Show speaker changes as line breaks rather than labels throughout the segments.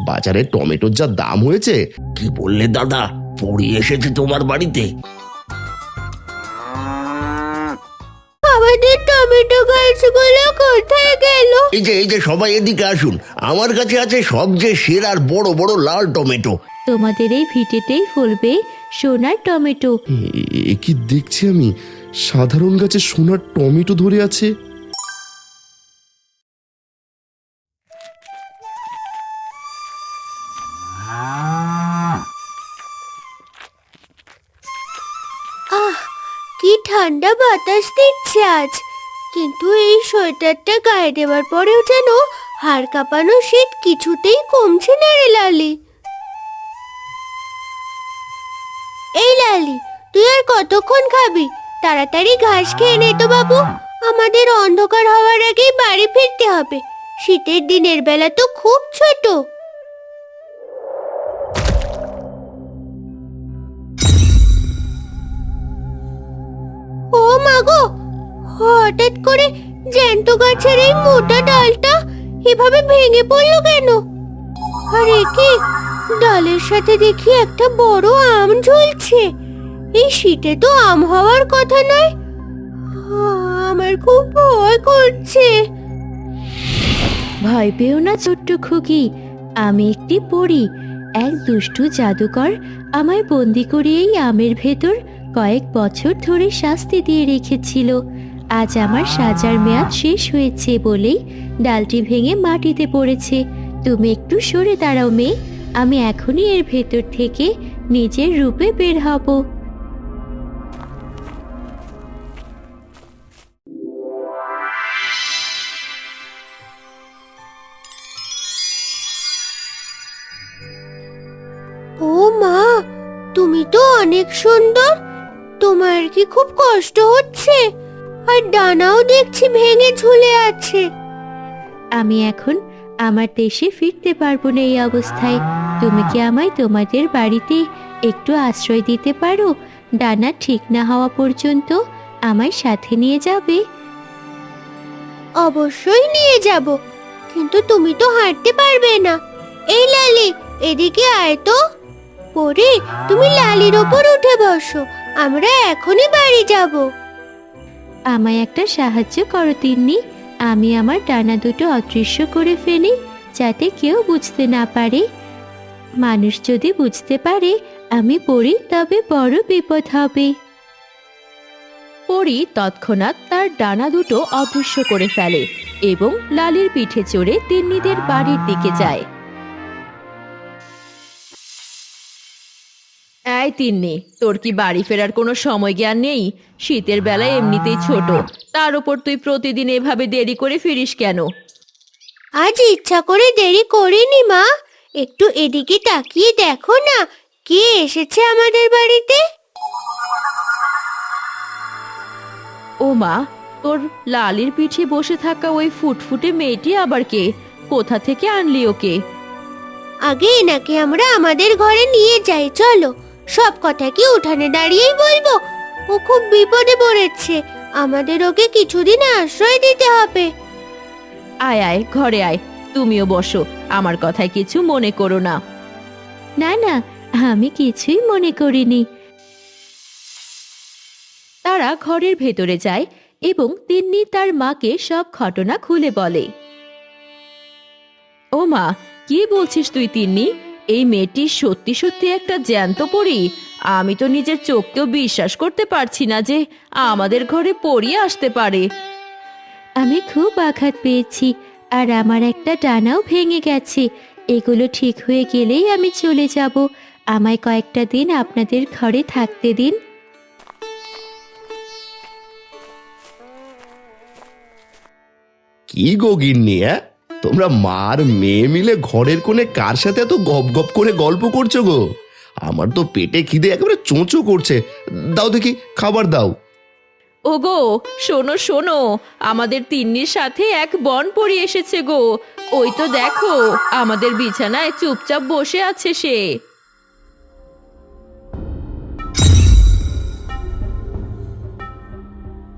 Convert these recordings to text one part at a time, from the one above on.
বাজারে টমেটোর যা দাম হয়েছে।
কি বললে দাদা? পড়ি এসেছে তোমার বাড়িতে।
আমাদের টমেটো গাছগুলো কোথায় গেল?
এই যে এই যে সবাই এদিকে আসুন। আমার কাছে আছে সবচেয়ে সেরার বড় বড় লাল টমেটো।
তোমাদের এই ভিটেতেই ফলবে সোনার টমেটো।
এ কি দেখছি আমি? সাধারণ গাছে সোনার টমেটো ধরে আছে।
ঠান্ডা বাতাস দিচ্ছে আজ। কিন্তু এই সোয়েটারটা গায়ে দেওয়ার পরেও যেন হাড় কাঁপানো শীত কিছুতেই কমছে না রে লালি। এই লালি, তুই আর কতক্ষণ খাবি? তাড়াতাড়ি ঘাস খেয়ে নে তো বাবু। আমাদের অন্ধকার হওয়ার আগেই বাড়ি ফিরতে হবে। শীতের দিনের বেলা তো খুব ছোট। ও মাগো হঠাৎ করে জ্যান্ত গাছের এই মোটা ডালটা এভাবে ভেঙে পড়ল কেন? আর কি ডালের সাথে দেখি একটা বড় আম ঝুলছে। এই শীতে তো আম হওয়ার কথা নয়। আমার খুব ভয় করছে। ভয় পেও না ছোট্ট খুকি, আমি একটি পড়ি এক দুষ্টু জাদুকর আমায় বন্দি করে এই আমের ভেতর কয়েক বছর ধরে শাস্তি দিয়ে রেখেছিল। আজ আমার সাজার মেয়াদ শেষ হয়েছে বলেই ডালটি ভেঙে মাটিতে পড়েছে। তুমি একটু সরে দাঁড়াও মেয়ে, আমি এখনই এর ভেতর থেকে নিজের রূপে বের হব। ও মা, তুমি তো অনেক সুন্দর। তোমার কি খুব কষ্ট হচ্ছে? আর ডানাও দেখছি ভেঙে ঝুলে আছে। আমি এখন আমার দেশে ফিরতে পারব না এই অবস্থায়। তুমি কি আমায় তোমাদের বাড়িতে একটু আশ্রয় দিতে পারো? ডানা ঠিক না হওয়া পর্যন্ত আমায় সাথে নিয়ে যাবে। অবশ্যই নিয়ে যাব কিন্তু তুমি তো হাঁটতে পারবে না। এই লালি এদিকে আয় তো। পরে তুমি লালির ওপর উঠে বসো। আমরা এখনই বাড়ি যাব। আমায় একটা সাহায্য করো, তিন্নি। আমি আমার ডানা দুটো অদৃশ্য করে ফেলি, যাতে কেউ বুঝতে না পারে। মানুষ যদি বুঝতে পারে, আমি পড়ি, তবে বড় বিপদ হবে।
পরি তৎক্ষণাৎ তার ডানা দুটো অদৃশ্য করে ফেলে এবং লালির পিঠে চড়ে তিন্নিদের বাড়ির দিকে যায়। এই তিন্নি তোর কি বাড়ি ফেরার কোনো সময় জ্ঞান নেই? শীতের বেলা এমনিতেই ছোট। তার উপর তুই প্রতিদিন এভাবে দেরি করে ফিরিস কেন?
আজ ইচ্ছা করে দেরি করিনি মা। একটু এদিকে তাকিয়ে দেখো না কে এসেছে আমাদের বাড়িতে?
ও মা তোর লালির পিঠে বসে থাকা ওই ফুটফুটে মেয়েটি আবার কে? কোথা থেকে আনলি ওকে?
আগে এনাকে আমরা আমাদের ঘরে নিয়ে যাই চলো। সব কথা কি উঠানে দাঁড়িয়েই বলব। ও খুব বিপদে পড়েছে। আমাদের ওকে কিছুদিন আশ্রয় দিতে হবে।
আয় আয় ঘরে আয়। তুমিও বসো। আমার কথায় কিছু মনে করো না।
না না আমি কিছুই মনে করিনি।
তারা ঘরের ভেতরে যায় এবং তিন্নি তার মাকে সব ঘটনা খুলে বলে। ও মা কি বলছিস তুই তিন্নি? এই মেয়েটি সত্যি সত্যি একটা জ্যান্ত পড়ি আমি তো নিজের চোখকেও বিশ্বাস করতে পারছি না যে আমাদের ঘরে পড়িয়ে আসতে পারে।
আমি খুব আঘাত পেয়েছি আর আমার একটা ডানাও ভেঙে গেছে। এগুলো ঠিক হয়ে গেলেই আমি চলে যাব। আমায় কয়েকটা দিন আপনাদের ঘরে থাকতে দিন।
কি গো গিন্নি হ্যাঁ তোমরা মার মেয়ে মিলে ঘরের কোণে কার সাথে এত গপ গপ করে গল্প করছ গো? আমার তো পেটে খিদে একেবারে চোঁচো করছে। দাও দেখি খাবার দাও।
ওগো শোনো শোনো আমাদের তিন্নির সাথে এক বন পড়ি এসেছে গো। ওই তো দেখো আমাদের বিছানায় চুপচাপ বসে আছে সে।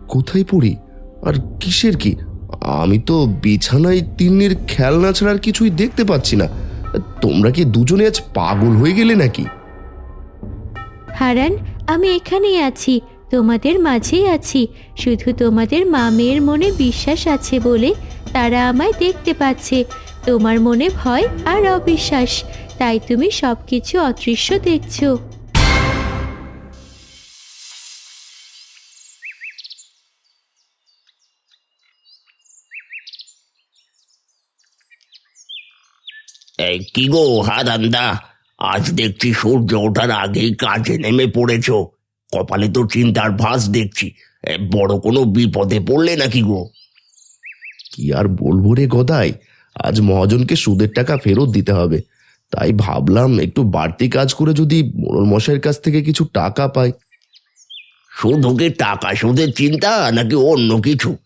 কোথায় পড়ি? আর কিসের কি? আমি তো বিছানায় তিন্নির খেলনা ছাড়া আর কিছুই দেখতে পাচ্ছি না। তোমরা কি দুজনে আজ পাগল হয়ে গেলে নাকি?
হারান, আমি এখানেই আছি। তোমাদের মাঝেই আছি। শুধু তোমাদের মা মেয়ের মনে বিশ্বাস আছে বলে তারা আমায় দেখতে পাচ্ছে। তোমার মনে ভয় আর অবিশ্বাস। তাই তুমি সবকিছু অদৃশ্য দেখছ।
এই কি গো হারান্দা। আজ দেখছি সূর্য ওঠার আগেই কাজে নেমে পড়েছ। কপালে তো চিন্তার ভাস দেখছি। এ, বড় কোনো বিপদে পড়লে নাকি গো?
কি আর বলব রে গদাই? আজ মহাজনকে সুদের টাকা ফেরত দিতে হবে। তাই ভাবলাম একটু বাড়তি কাজ করে যদি মোড়ল মশাইয়ের কাছ থেকে কিছু টাকা পাই।
শুধু কি টাকা সুদের চিন্তা নাকি অন্য কিছু?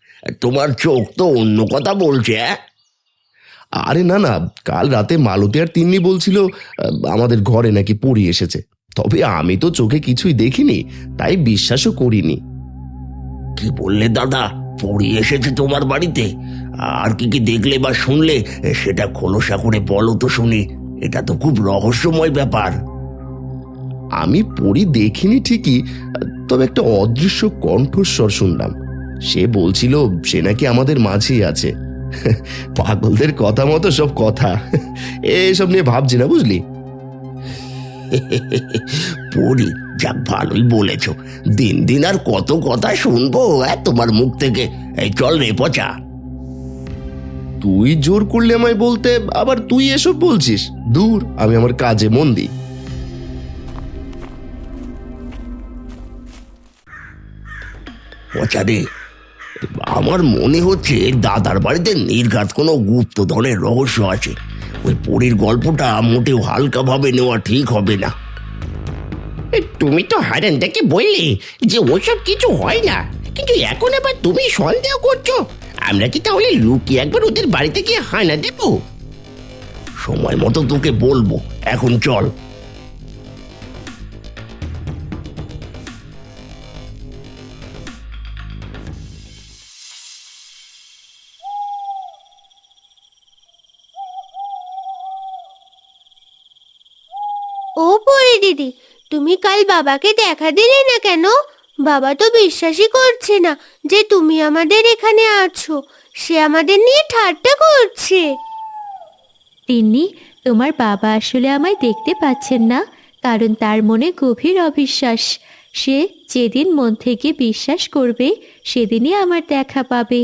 তোমার চোখ তো অন্য কথা বলছে হ্যাঁ
আরে না না কাল রাতে মালতী আর তিন্নি বলছিল আমাদের ঘরে নাকি পড়ি এসেছে। তবে আমি তো চোখে কিছুই দেখিনি তাই বিশ্বাসও করিনি।
কি বললে দাদা? পড়ি এসেছে তোমার বাড়িতে? আর কি কি দেখলে বা শুনলে সেটা খোলসা করে বলো তো শুনি। এটা তো খুব রহস্যময় ব্যাপার।
আমি পড়ি দেখিনি ঠিকই তবে একটা অদৃশ্য কণ্ঠস্বর শুনলাম। সে বলছিল সে নাকি আমাদের মাঝেই আছে। পাগলদের কথা মতো সব কথা। এসব নিয়ে ভাবছি না বুঝলি?
পড়ি যাক ভালোই বলেছ। দিন দিন আর কত কথা শুনব হ্যাঁ, তোমার মুখ থেকে। এই চল রে পচা।
তুই জোর করলে আমায় বলতে আবার তুই এসব বলছিস? দূর আমি আমার কাজে মন দিই।
পচা রে আমার মনে হচ্ছে দাদার বাড়িতে নির্ঘাত কোনো গুপ্তধনের রহস্য আছে। ওই পরীর গল্পটা মোটেও হালকা ভাবে নেওয়া ঠিক হবে না। তুমি তো হারানটাকে বললে যে ওসব কিছু হয় না। কিন্তু এখন আবার তুমি সন্দেহ করছ। আমরা কি তাহলে লুকিয়ে একবার ওদের বাড়িতে গিয়ে হানা দেব? সময় মতো তোকে বলব। এখন চল।
ও পরে দিদি, তুমি কাল বাবাকে দেখা দিলে না কেন? বাবা তো বিশ্বাসই করছে না যে তুমি আমাদের এখানে আছো। সে আমাদের নিয়ে ঠাট্টা করছে।
তিন্নি, তোমার বাবা আসলে আমায় দেখতে পাচ্ছেন না, কারণ তার মনে গভীর অবিশ্বাস। সে যেদিন মন থেকে বিশ্বাস করবে, সেদিনই আমার দেখা পাবে।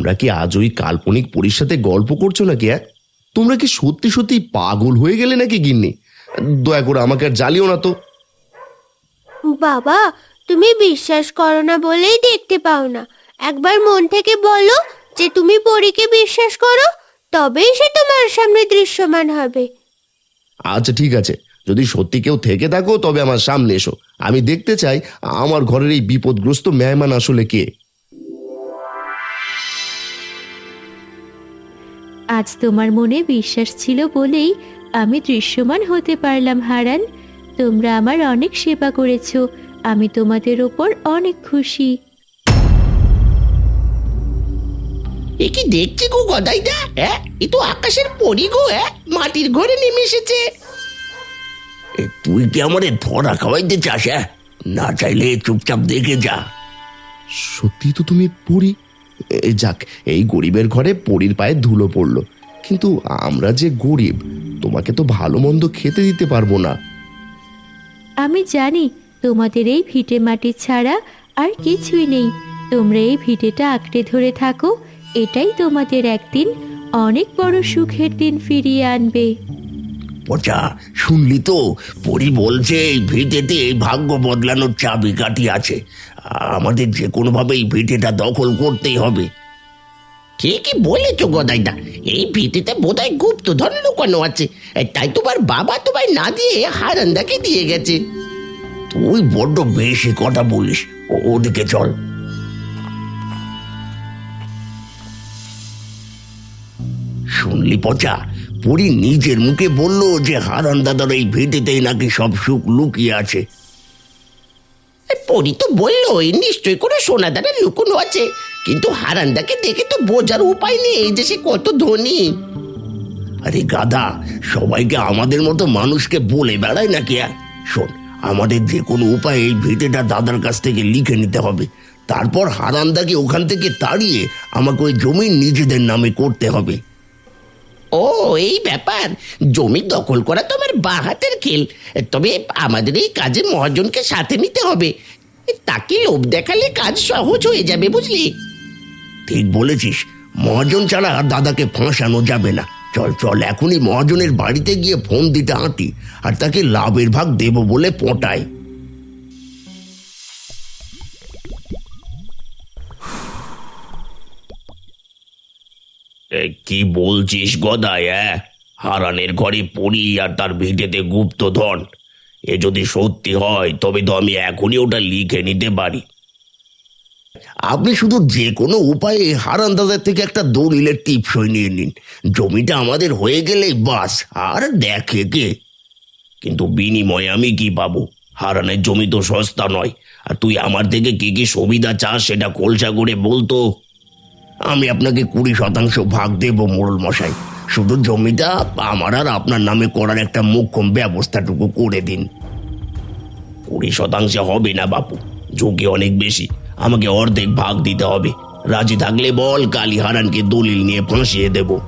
তোমরা কি আজ ওই কাল্পনিক পরীর সাথে গল্প করছ নাকি হ্যাঁ? তোমরা কি সত্যি সত্যি পাগল হয়ে গেলে নাকি গিন্নি? দয়া করে আমাকে আর জ্বালিও না তো।
বাবা তুমি বিশ্বাস করো না বলেই দেখতে পাও না। একবার মন থেকে বলো যে তুমি পরীকে বিশ্বাস করো তবেই সে তোমার সামনে দৃশ্যমান হবে।
আচ্ছা ঠিক আছে। যদি সত্যি কেউ থেকে থাকো তবে আমার সামনে এসো। আমি দেখতে চাই আমার ঘরের এই বিপদগ্রস্ত মেহমান আসলে কে।
আজ তোমার মনে বিশ্বাস ছিল বলেই আমি দৃশ্যমান হতে পারলাম হারান। তোমরা আমার অনেক সেবা করেছ আমি তোমাদের ওপর অনেক খুশি।
এ কি দেখছি গো গদাইদা? হ্যাঁ এ তো আকাশের পরি গো হ্যাঁ মাটির ঘরে নেমে এসেছে। তুই কি আমারে ধরা খাওয়াইতে চাস হ্যাঁ না চাইলে চুপচাপ দেখে যা।
সত্যি তো তুমি পড়ি যাক এই গরিবের ঘরে পরির পায়ে ধুলো পড়ল। কিন্তু আমরা যে গরিব তোমাকে তো ভালো মন্দ খেতে দিতে পারব না।
আমি জানি তোমাদের এই ভিটে মাটি ছাড়া আর কিছুই নেই। তোমরা এই ভিটেটা আঁকড়ে ধরে থাকো এটাই তোমাদের একদিন অনেক বড় সুখের দিন ফিরিয়ে আনবে।
পচা শুনলি তো? পরি বলছে এই ভিটেতে এই ভাগ্য বদলানোর চাবি কাঠি আছে। আমাদের যে কোনোভাবে এই ভিটেটা দখল করতেই হবে। কে কি বলেছ গদাইদা। এই ভিটেতে বোধহয় গুপ্ত ধন লুকানো আছে। তাই তোমার বাবা তোমায় না দিয়ে হারান্দাকে দিয়ে গেছে। তুই বড্ড বেশি কথা বলিস। ওদিকে চল। শুনলি পচা? পরি নিজের মুখে বলল যে হারান দাদার এই ভিটেতেই নাকি সব সুখ লুকিয়ে আছে। পরি তো বললোই, নিশ্চয়ই কোনো সোনা দানা লুকোনো আছে। কিন্তু হারান্দাকে দেখে তো বোঝার উপায় নেই যে সে কত ধনী। আরে গাদা সবাইকে আমাদের মতো মানুষকে বলে বেড়ায় নাকি শোন, আমাদের যে কোনো উপায়ে এই ভিটেটা দাদার কাছ থেকে লিখে নিতে হবে। তারপর হারান্দাকে ওখান থেকে তাড়িয়ে আমাকে ওই জমি নিজেদের নামে করতে হবে। ও, এই ব্যাপার। জমি দখল করা তো আমার বাহাতের খেল। তবে আমাদের এই কাজে মহাজনকে সাথে নিতে হবে। তাকে লোভ দেখালে কাজ সহজ হয়ে যাবে, বুঝলি? ঠিক বলেছিস। মহাজন ছাড়া দাদাকে ফাঁসানো যাবে না। চল চল, এখনই মহাজনের বাড়িতে গিয়ে ফোন দিতে হাঁটি। আর তাকে লাভের ভাগ দেব বলে কি বলছিস গদাই হ্যাঁ হারানের ঘরে পড়ি আর তার ভিটেতে গুপ্তধন। এ যদি সত্যি হয় তবে তো আমি এখনই ওটা লিখে নিতে পারি। আপনি শুধু যে কোনো উপায়ে হারান দাদার থেকে একটা দলিলের টিপসই নিয়ে নিন। জমিটা আমাদের হয়ে গেলেই বাস আর দেখে কে। কিন্তু বিনিময়ে আমি কি পাবো? হারানের জমি তো সস্তা নয়। আর তুই আমার থেকে কি কি সুবিধা চাস সেটা কলসা করে বলতো। আমি আপনাকে কুড়ি শতাংশ ভাগ দেব, মোড়ল মশাই। শুধু জমিটা আমার আর আপনার নামে করার একটা মুখ্যম ব্যবস্থাটুকু করে দিন। কুড়ি শতাংশে হবে না, বাপু। ঝুঁকি অনেক বেশি। আমাকে অর্ধেক ভাগ দিতে হবে। রাজি থাকলে বল কালী হারানকে দলিল নিয়ে ফাঁসিয়ে দেব।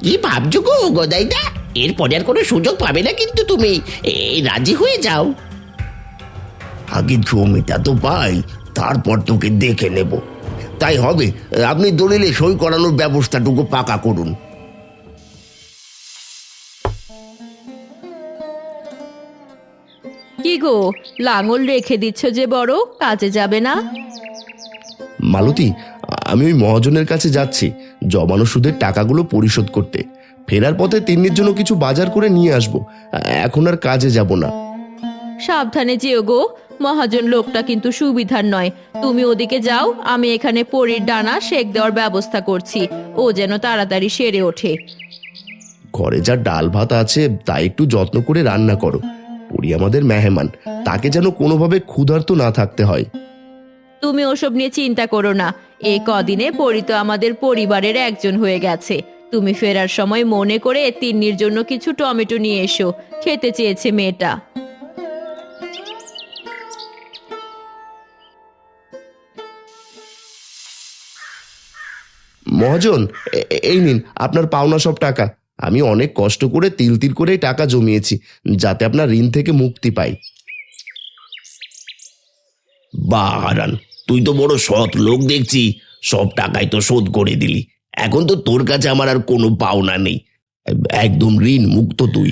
কি ভাবছ গো, গদাইদা? এরপরে আর কোনো সুযোগ পাবে না কিন্তু তুমি। এই রাজি হয়ে যাও। আগে জমিটা তো পাই তারপর তোকে দেখে নেব। তাই হবে আপনি দলিলে সই করানোর ব্যবস্থাটুকু পাকা করুন।
কি গো লাঙল রেখে দিচ্ছ যে বড় কাজে যাবে না?
মালতী আমি ওই মহাজনের কাছে যাচ্ছি জমানো সুদের টাকাগুলো পরিশোধ করতে। ফেরার পথে তিন্নির জন্য কিছু বাজার করে নিয়ে আসব এখন আর কাজে যাব না।
সাবধানে যেও গো মহাজন লোকটা কিন্তু সুবিধার নয়। তুমি ওদিকে যাও আমি এখানে পরির ডানা শেক দেওয়ার ব্যবস্থা করছি। ও যেন তাড়াতাড়ি সেরে ওঠে।
ঘরে যা ডাল ভাত আছে তা একটু যত্ন করে রান্না করো। পরি আমাদের মেহমান তাকে যেন কোনোভাবে ক্ষুধার্ত না থাকতে হয়।
তুমি ওসব নিয়ে চিন্তা করো না। এই কদিনে পরি তো আমাদের পরিবারের একজন হয়ে গেছে। তুমি ফেরার সময় মনে করে তিন্নির জন্য কিছু টমেটো নিয়ে এসো। খেতে চেয়েছে মেয়েটা।
মহাজন এই নিন, আপনার পাওনা সব টাকা। আমি অনেক কষ্ট করে তিল তিল করে টাকা জমিয়েছি, যাতে আপনার ঋণ থেকে মুক্তি পাই।
বাহারান, তুই তো বড় সৎ লোক দেখছি, সব টাকাই তো শোধ করে দিলি। এখন তো তোর কাছে আমার আর কোনো পাওনা নেই। একদম ঋণ মুক্ত তুই।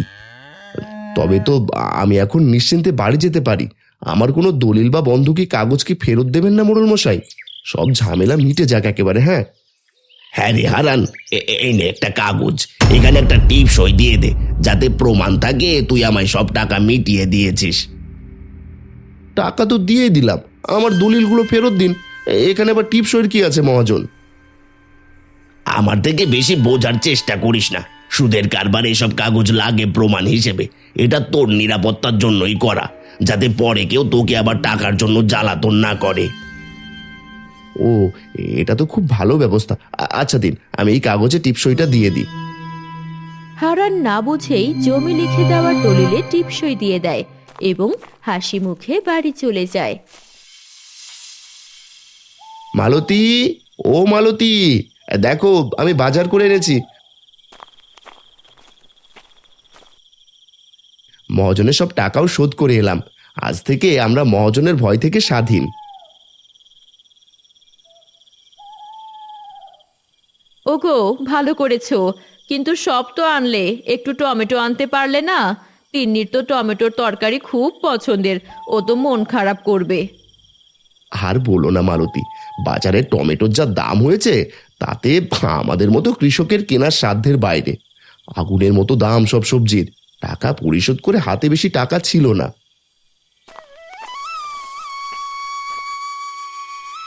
তবে তো আমি এখন নিশ্চিন্তে বাড়ি যেতে পারি। আমার কোনো দলিল বা বন্ধকি কাগজ কি ফেরত দেবেন না মোড়ল মশাই সব ঝামেলা মিটে যাক একেবারে হ্যাঁ?
হ্যাঁ রে হারান এ- এ- এই নে একটা কাগজ। এখানে একটা টিপ সই দিয়ে দে যাতে প্রমাণ থাকে তুই আমায় সব টাকা মিটিয়ে দিয়েছিস।
টাকা তো দিয়ে দিলাম আমার দলিলগুলো ফেরত দিন। এখানে আবার টিপসইয়ের কি আছে মহাজন?
আমার থেকে বেশি বোঝার চেষ্টা করিস না। সুদের কারবার এসব কাগজ লাগে প্রমাণ হিসেবে। এটা তোর নিরাপত্তার জন্যই করা যাতে পরে কেউ তোকে আবার টাকার জন্য জ্বালাতন না করে।
ও এটা তো খুব ভালো ব্যবস্থা। আচ্ছা দিন আমি এই কাগজে টিপসইটা দিয়ে দিই।
হারান না বুঝেই জমি লিখে দেওয়ার দলিলে টিপসই দিয়ে দেয় এবং হাসি মুখে বাড়ি চলে যায়।
মালতী ও মালতী দেখো আমি বাজার করে এনেছি। মহাজনের সব টাকাও শোধ করে এলাম। আজ থেকে আমরা মহাজনের ভয় থেকে স্বাধীন।
ওগো ভালো করেছ। কিন্তু সব তো আনলে একটু টমেটো আনতে পারলে না? তিন্নির তো টমেটোর তরকারি খুব পছন্দের ও তো মন খারাপ করবে।
আর বলো না মালতী বাজারে টমেটোর যা দাম হয়েছে তাতে আমাদের মতো কৃষকের কেনার সাধ্যের বাইরে। আগুনের মতো দাম সব সবজির টাকা পরিশোধ করে হাতে বেশি টাকা ছিল না।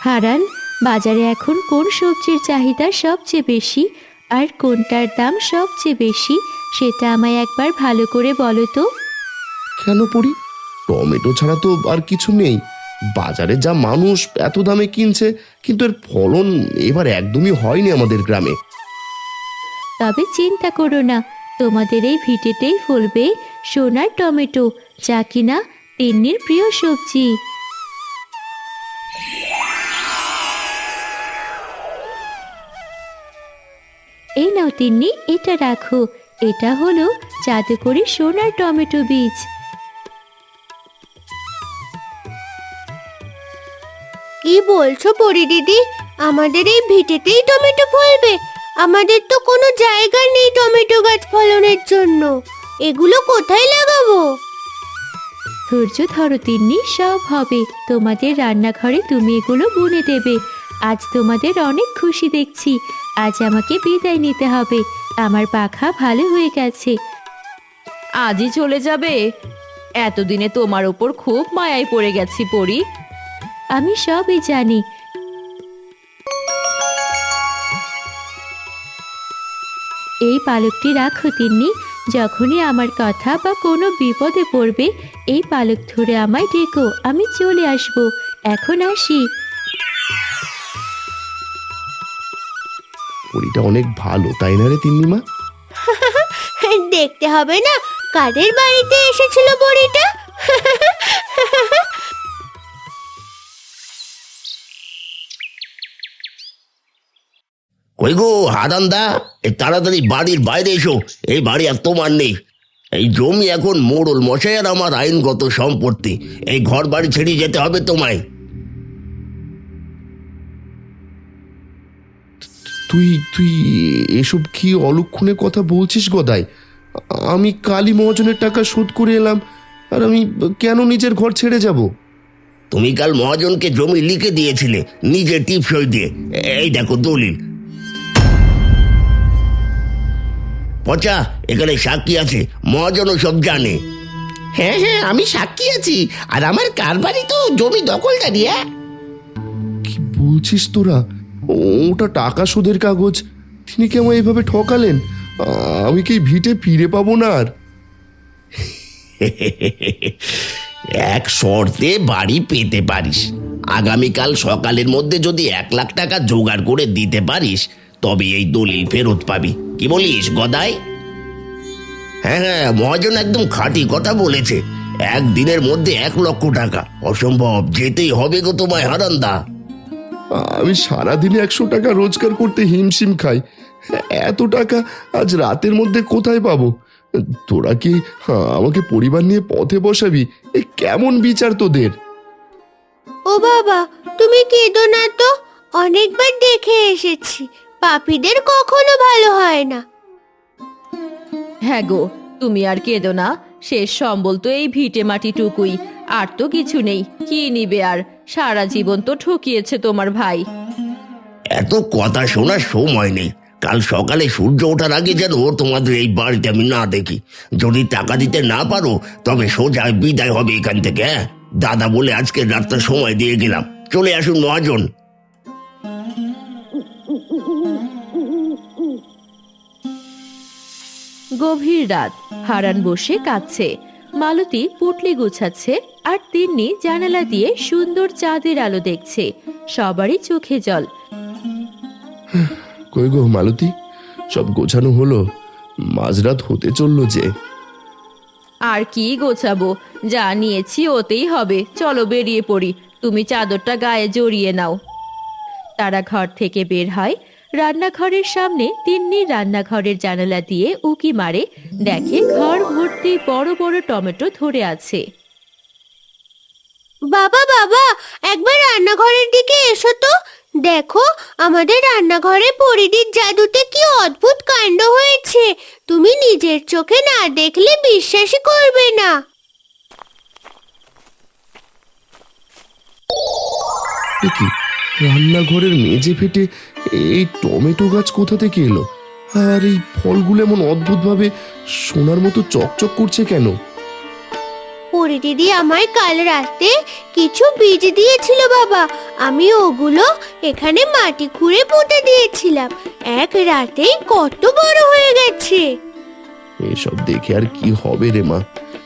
হারান বাজারে এখন কোন সবজির চাহিদা সবচেয়ে বেশি আর কোনটার দাম সবচেয়ে বেশি সেটা আমায় একবার ভালো করে বলো তো।
কেন পড়ি টমেটো ছাড়া তো আর কিছু নেই। বাজারে যা মানুষ এত দামে কিনছে কিন্তু এর ফলন এবার একদমই হয়নি আমাদের গ্রামে।
তবে চিন্তা করো না তোমাদের এই ভিটেতেই ফলবে সোনার টমেটো যা কিনা তিন্নির প্রিয় সবজি। এই নাও তিন্নি এটা রাখো। এটা হলো জাদুকরি সোনার টমেটো বীজ।
কি বলছো পরি দিদি? আমাদের এই ভিটেতেই টমেটো ফলবে। আমাদের তো কোনো জায়গা নেই টমেটো গাছ ফলনের জন্য। এগুলো কোথায় লাগাবো?
ধৈর্য ধরো তিন্নি সব হবে। তোমাদের রান্নাঘরে তুমি এগুলো বুনে দেবে। আজ তোমাদের অনেক খুশি দেখছি। আজ আমাকে বিদায় নিতে হবে। আমার পাখা ভালো হয়ে গেছে।
আজই চলে যাবে। এতদিনে তোমার ওপর খুব মায়ায় পড়ে গেছি পড়ি
আমি সবই জানি। এই পালকটি রাখো তিন্নি। যখনই আমার কথা বা কোনো বিপদে পড়বে এই পালক ধরে আমায় ডেকো। আমি চলে আসব। এখন আসি।
পরিটা অনেক ভালো তাই না রে তিন্নিমা?
দেখতে হবে না কাদের বাড়িতে এসেছিল বড়িটা
কই গো হারান্দা? এই তাড়াতাড়ি বাড়ির বাইরে এসো এই বাড়ি আর তোমার নেই। এই জমি এখন মোড়ল মশাই আর আমার আইনগত সম্পত্তি এই ঘর বাড়ি ছেড়ে যেতে হবে তোমায়।
তুই তুই এসব কি অলক্ষণে কথা বলছিস গদাই? আমি কালী মহাজনের টাকা শোধ করে এলাম আর আমি কেন নিজের ঘর ছেড়ে যাব?
তুমি কাল মহাজনকে জমি লিখে দিয়েছিলে নিজে টিপসই দিয়ে। এই দেখো দলিল। পচা এখানে সাক্ষী আছে মহাজনও সব জানে। হ্যাঁ হ্যাঁ আমি সাক্ষী আছি আর আমার কারবারই তো জমি দখলদারি হ্যাঁ
কি বলছিস তোরা? ওটা টাকা সুদের কাগজ। তিনি কি আমায় এভাবে ঠকালেন? আমি কি ভিটে ফিরে পাবো না আর?
এক শর্তে বাড়ি পেতে পারিস। আগামীকাল সকালের মধ্যে যদি এক লাখ টাকা জোগাড় করে দিতে পারিস তবে এই দলিল ফেরত পাবি। কি বলিস গদাই? হ্যাঁ হ্যাঁ মহাজন একদম খাঁটি কথা বলেছে। একদিনের মধ্যে এক লক্ষ টাকা। অসম্ভব যেতেই হবে গো তোমায় হারান্দা।
আমি সারাদিনে একশো টাকা রোজগার করতে হিমশিম খাই। এত টাকা আজ রাতের মধ্যে কোথায় পাবো? তোরা কি হ্যাঁ, আমাকে পরিবার নিয়ে পথে বসাবি? এ কেমন বিচার তোদের?
ও বাবা তুমি কেঁদো না তো? অনেকবার দেখে এসেছি। পাপীদের কখনো ভালো হয় না।
হ্যাঁ গো তুমি আর কেঁদো না। শেষ সম্বল তো এই ভিটে মাটিটুকুই আর তো কিছু নেই। কি নিবে আর? সারা জীবন তো ঠকিয়েছে তোমার ভাই।
এত কথা শোনার সময় নেই। কাল সকালে সূর্য ওঠার আগে যেন তোমাদের এই বাড়িতে আমি না দেখি। যদি টাকা দিতে না পারো তবে সোজা বিদায় হবে এখান থেকে হ্যাঁ? দাদা বলে আজকে রাতটা সময় দিয়ে গেলাম। চলে আসুন নজন
গভীর রাত। হারান বসে কাঁদছে। মালতী পুটলি গুছাচ্ছে আর তিন্নি জানালা দিয়ে সুন্দর চাঁদের আলো দেখছে। সবারই চোখে জল।
কই গো মালতী? সব গোছানো হলো। মাঝরাত হতে চলল যে।
আর কি গোছাবো? যা নিয়েছি ওতেই হবে। চলো বেরিয়ে পড়ি। তুমি চাদরটা গায়ে জড়িয়ে নাও। তারা ঘর থেকে বের হয় রান্নাঘরের সামনে তিন্নি রান্নাঘরের জানালা দিয়ে উকি মারে দেখে ঘর ভর্তি বড় বড় টমেটো ধরে আছে।
বাবা বাবা একবার রান্নাঘরের দিকে এসো তো। দেখো আমাদের রান্নাঘরে পরিদির জাদুতে কি অদ্ভুত কাণ্ড হয়েছে। তুমি নিজের চোখে না দেখলে বিশ্বাসই করবে না।
কি? রান্নাঘরের মেঝে ফেটে এই টমেটো গাছ কোথা থেকে এলো? আর এই ফলগুলো এমন অদ্ভুতভাবে সোনার মতো চকচক করছে কেন?
পরি দিদি আমায় কাল রাতে কিছু বীজ দিয়েছিল বাবা। আমি ওগুলো এখানে মাটি খুঁড়ে পুঁতে দিয়েছিলাম। এক রাতেই কত বড় হয়ে গেছে।
এসব দেখে আর কি হবে রে মা?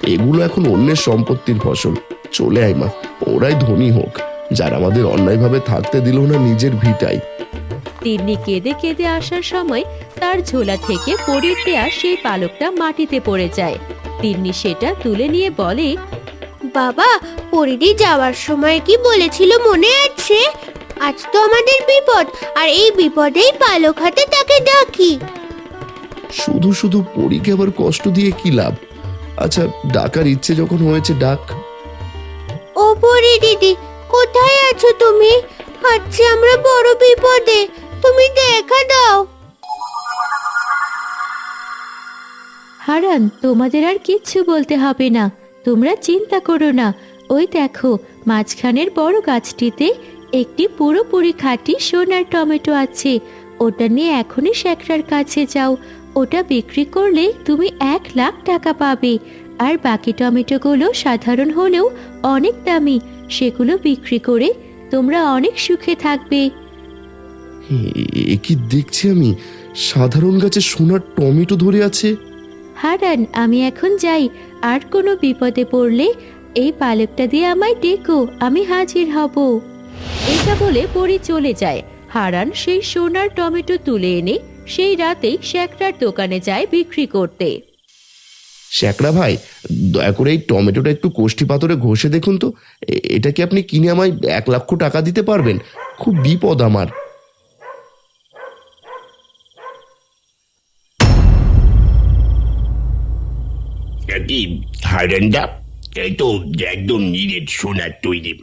এগুলো এখন অন্যের সম্পত্তির ফসল। চলে আয় মা ওরাই ধনী হোক। যারা আমাদের অন্যায়ভাবে থাকতে দিল না নিজের ভিটায়
তিন্নি কেঁদে কেঁদে আসার সময় তার ঝোলা থেকে পরির দেয়া সেই পালকটা মাটিতে পড়ে যায়। তিন্নি সেটা তুলে নিয়ে বলে
বাবা পরিদি যাওয়ার সময় কি বলেছিল মনে আছে? আজ তো আমাদের বিপদ আর এই বিপদেই পালক হাতে তাকে ডাকি।
শুধু শুধু পরীকে আবার কষ্ট দিয়ে কি লাভ? আচ্ছা ডাকার ইচ্ছে যখন হয়েছে ডাক।
ও পরি দিদি কোথায় আছো তুমি? আচ্ছা আমরা বড় বিপদে। তুমি দেখা দাও।
হারান, তোমাদের আর কিচ্ছু বলতে হবে না। তোমরা চিন্তা করো না। ওই দেখো, মাঝখানের বড় গাছটিতে একটি পুরোপুরি খাঁটি সোনার টমেটো আছে। ওটা নিয়ে এখনই শ্যাকরার কাছে যাও। ওটা বিক্রি করলে তুমি এক লাখ টাকা পাবে। আর বাকি টমেটোগুলো সাধারণ হলেও অনেক দামি সেগুলো বিক্রি করে তোমরা অনেক সুখে থাকবে।
এ- কি দেখছি আমি? সাধারণ গাছে সোনার টমেটো ধরে আছে।
হারান আমি এখন যাই। আর কোনো বিপদে পড়লে এই পালকটা দিয়ে আমায় ডেকো আমি হাজির হব। এটা বলে পরি চলে যায়। হারান সেই সোনার টমেটো তুলে এনে সেই রাতেই শ্যাকরার দোকানে যায় বিক্রি করতে।
শ্যাকরা ভাই, দয়া করে এই টমেটোটা একটু কোষ্ঠী পাথরে ঘষে দেখুন তো। এটা কি আপনি কিনে আমায় এক লক্ষ টাকা দিতে পারবেন? খুব বিপদ আমার।
কি হারেন্ডা এই তো একদম নিরেট সোনার তৈরি।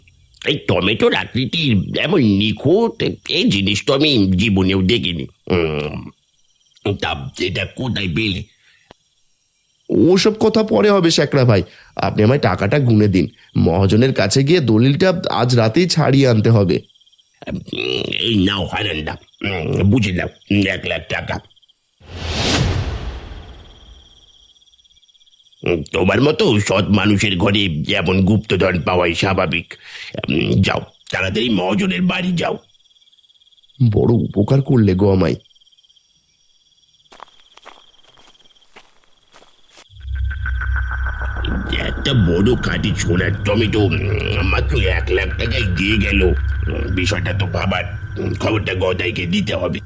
এই টমেটোর আকৃতি এমন নিখুঁত, এই জিনিস তো আমি জীবনেও দেখিনি। তা এটা কোথায় পেলে?
ওসব কথা পরে হবে শ্যাকরা ভাই। আপনি আমায় টাকাটা গুনে দিন। মহাজনের কাছে গিয়ে দলিলটা আজ রাতেই ছাড়িয়ে আনতে হবে।
এই নাও হারেন্ডা বুঝে নাও এক লাখ টাকা। তোমার মতো সৎ মানুষের ঘরে যেমন গুপ্তধন পাওয়াই স্বাভাবিক। যাও তাড়াতাড়ি মহাজনের বাড়ি যাও।
বড় উপকার করলে গো আমায়।
একটা বড় খাঁটি সোনার টমেটো মাত্র এক লাখ টাকায় দিয়ে গেল। বিষয়টা তো ভাবার খবরটা গদাইকে দিতে হবে।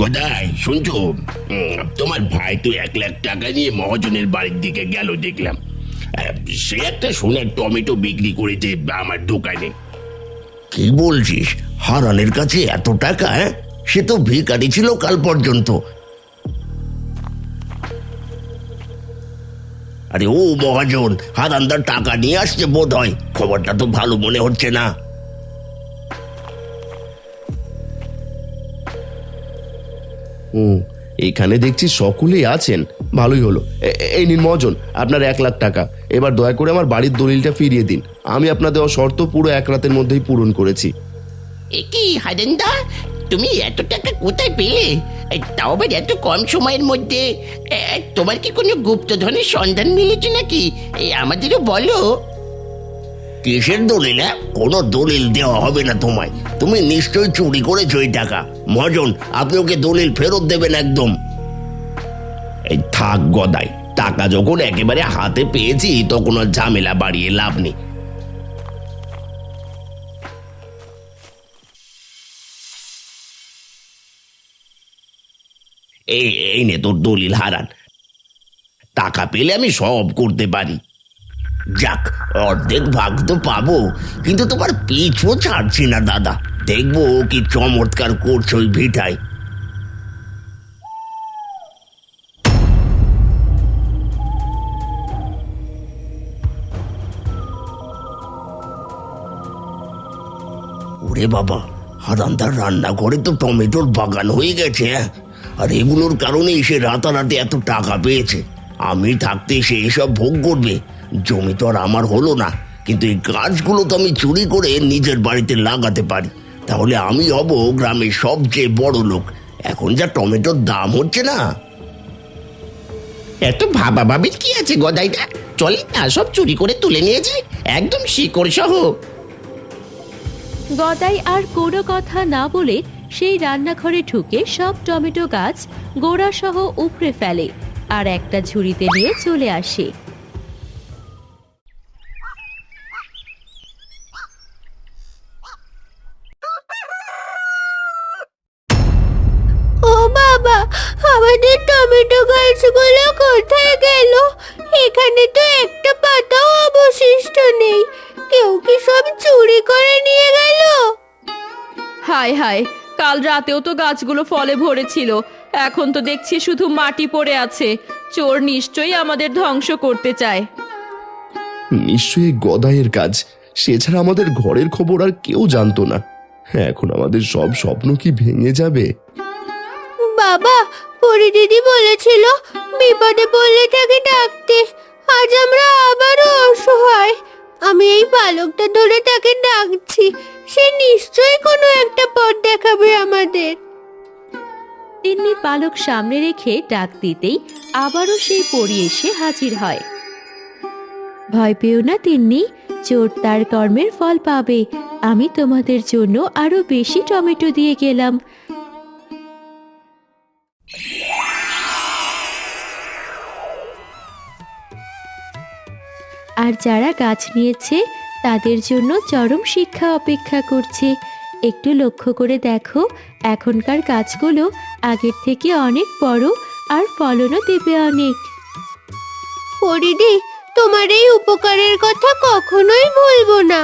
গদাই, শুনছো? তোমার ভাই তো এক লাখ টাকা নিয়ে মহাজনের বাড়ির দিকে গেল দেখলাম। সে একটা সোনার টমেটো বিক্রি করেছে আমার দোকানে। কি বলছিস? হারানের কাছে এত টাকা হ্যাঁ? সে তো ভিখারি ছিল কাল পর্যন্ত। আরে ও মহাজন হারানদার টাকা নিয়ে আসছে বোধ হয় খবরটা তো ভালো মনে হচ্ছে না।
ও এখানে দেখছি সকলেই আছেন। ভালোই হলো। এ- এই নিন মহাজন আপনার এক লাখ টাকা। এবার দয়া করে আমার বাড়ির দলিলটা ফিরিয়ে দিন। আমি আপনার দেওয়া শর্ত পুরো এক রাতের মধ্যেই পূরণ করেছি।
এ কি হারেন্দা? তুমি এত টাকা কোথায় পেলে? তাও আবার এত কম সময়ের মধ্যে? তোমার কি কোনো গুপ্তধনের সন্ধান মিলেছে নাকি? আমাদেরও বলো।
কিসের দলিল হ্যাঁ? কোনো দলিল দেওয়া হবে না তোমায়। তুমি নিশ্চয়ই চুরি করেছ ওই টাকা। মহাজন, আপনি ওকে দলিল ফেরত দেবেন একদম। এই থাক গদাই, টাকা যখন একেবারে হাতে পেয়েছি, তখন আর ঝামেলা বাড়িয়ে লাভ নেই। এই এই নে তোর দলিল হারান। টাকা পেলে আমি সব করতে পারি। যাক, অর্ধেক ভাগ তো পাবো, কিন্তু তোমার পিছু ছাড়ছি না, দাদা। দেখব কি চমৎকার করছ ওই ভিটায়। ওরে বাবা, হারান্দার রান্নাঘরে তো টমেটোর বাগান হয়ে গেছে হ্যাঁ? আর এগুলোর কারণেই সে রাতারাতি এত টাকা পেয়েছে। আমি থাকতে সে এসব ভোগ করবে। জমি তো আর আমার হলো না। কিন্তু এই গাছগুলো তো আমি চুরি করে নিজের বাড়িতে লাগাতে পারি। তাহলে আমি হব গ্রামের সবচেয়ে বড় লোক। এখন যা টমেটোর দাম হচ্ছে না।
এত ভাবা ভাবির কি আছে গদাইটা চলে না সব চুরি করে তুলে নিয়ে যায় একদম শিকড় সহ।
গদাই আর কোনো কথা না বলে সেই রান্নাঘরে ঢুকে সব টমেটো গাছ গোড়া সহ উপড়ে ফেলে আর একটা ঝুড়িতে নিয়ে চলে আসে।
ও বাবা আমাদের টমেটো গাছগুলো কোথায় গেল? এখানে তো একটা পাতাও অবশিষ্ট নেই। কেউ কি সব চুরি করে নিয়ে গেল?
হায় হায় কাল রাতেও তো গাছগুলো ফলে ভরেছিল। এখন তো দেখছি শুধু মাটি পড়ে আছে। চোর নিশ্চয়ই আমাদের ধ্বংস করতে চায়।
নিশ্চয়ই গদাইয়ের কাজ। সে ছাড়া আমাদের ঘরের খবর আর কেউ জানতো না। এখন আমাদের সব স্বপ্ন কি ভেঙে যাবে?
বাবা পরি দিদি বলেছিল বিপদে পড়লে তাকে ডাকতে। আজ আমরা অসহায় বালকটা ধরে তাকে ডাকছি। সে নিশ্চয়ই কোনো একটা পথ দেখাবে আমাদের।
তিন্নি পালক সামনে রেখে ডাক দিতেই আবারও সেই পরি এসে হাজির হয়। ভয় পেও না তিন্নি, চোর তার কর্মের ফল পাবে। আমি তোমাদের জন্য আরও বেশি টমেটো দিয়ে গেলাম। আর যারা গাছ নিয়েছে তাদের জন্য চরম শিক্ষা অপেক্ষা করছে। একটু লক্ষ্য করে দেখো এখনকার গাছগুলো আগের থেকে অনেক বড় আর ফলনও দেবে অনেক।
পরিদি তোমার এই উপকারের কথা কখনোই ভুলবো না।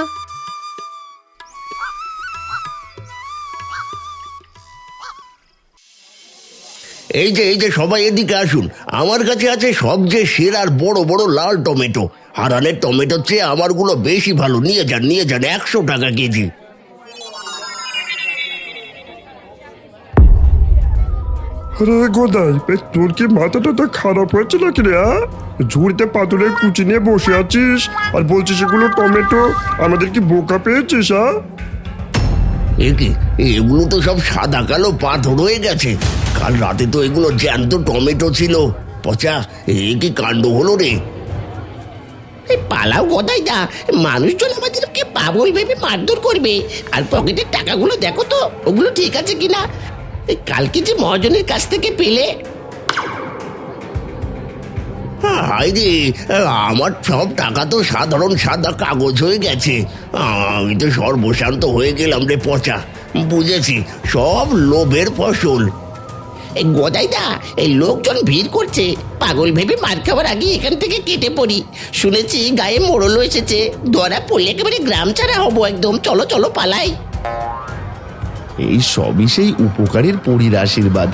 এই যে এই যে সবাই এদিকে আসুন। আমার কাছে আছে সবচেয়ে সেরার বড় বড় লাল টমেটো। হারানের টমেটোর চেয়ে আমারগুলো বেশি ভালো। নিয়ে যান নিয়ে যান একশো টাকা কেজি।
গোদাই তোর কি মাথাটা তো খারাপ হয়েছে নাকি রে ঝুড়িতে পাথরের কুচি নিয়ে বসে আছিস আর বলছিস এগুলো টমেটো আমাদের কি বোকা পেয়েছিস আ
এ কি এগুলো তো সব সাদা কালো পাথর হয়ে গেছে। কাল রাতে তো এগুলো জ্যান্ত টমেটো ছিল। পচা এ কি কাণ্ড হলো রে?
এই পালাও গদাই দা মানুষজন আমাদেরকে পাগল ভেবে মারধর করবে। আর পকেটের টাকাগুলো দেখো তো, ওগুলো ঠিক আছে কিনা? কালকে যে মহাজনের কাছ থেকে পেলে।
হাই রে, আমার সব টাকা তো সাধারণ সাদা কাগজ হয়ে গেছে। আমি তো সর্বশান্ত হয়ে গেলাম রে পচা। বুঝেছি, সব লোভের ফসল।
এই গদাই দা এই লোকজন ভিড় করছে। পাগল ভেবে মার খাওয়ার আগে এখান থেকে কেটে পড়ি। শুনেছি গায়ে মোড়ল এসেছে। ধরা পড়লে একেবারে গ্রাম ছাড়া হব একদম। চলো চলো পালাই।
এই সবই সেই উপকারের পরীর আশীর্বাদ।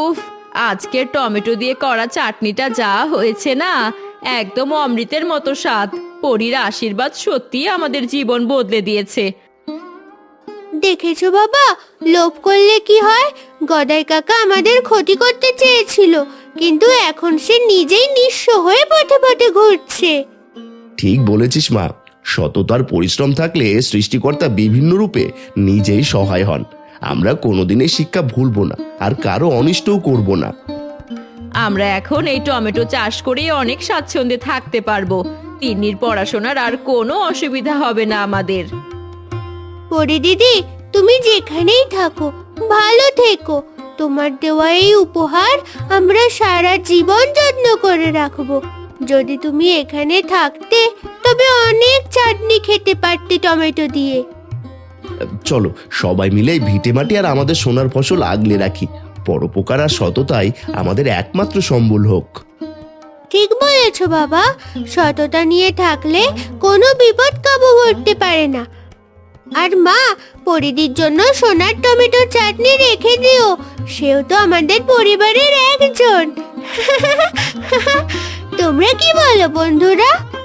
উফ আজকের টমেটো দিয়ে করা চাটনিটা যা হয়েছে না। একদম অমৃতের মতো স্বাদ। পরীর আশীর্বাদ সত্যি আমাদের জীবন বদলে দিয়েছে।
দেখেছ বাবা? লোভ করলে কি হয়? গদাই কাকা আমাদের ক্ষতি করতে চেয়েছিল কিন্তু এখন সে নিজেই নিঃস্ব হয়ে পথে পথে ঘুরছে।
ঠিক বলেছিস মা। সততার পরিশ্রম থাকলে সৃষ্টিকর্তা বিভিন্ন রূপে নিজেই সহায় হন। আমরা কোনোদিনই শিক্ষা ভুলবো না আর কারও অনিষ্টও করব না।
আমরা এখন এই টমেটো চাষ করে অনেক স্বাচ্ছন্দ্যে থাকতে পারব। তিন্নির পড়াশোনার আর কোনো অসুবিধা হবে না আমাদের।
পরি দিদি তুমি যেখানেই থাকো ভালো থেকো। তোমার দেওয়া এই উপহার আমরা সারা জীবন যত্ন করে রাখব। যদি তুমি এখানে থাকতে তবে অনেক চাটনি খেতে পারতে টমেটো দিয়ে।
চলো সবাই মিলে এই ভিটে মাটি আর আমাদের সোনার ফসল আগলে রাখি। পরোপকার আর সততাই আমাদের একমাত্র সম্বল হোক।
ঠিক বলেছ বাবা। সততা নিয়ে থাকলে কোনো বিপদ কাবু করতে পারে না। আর মা পরিদির জন্য সোনার টমেটো চাটনি রেখে দিও। সেও তো আমাদের পরিবারের একজন। তোমরা কি বলো বন্ধুরা?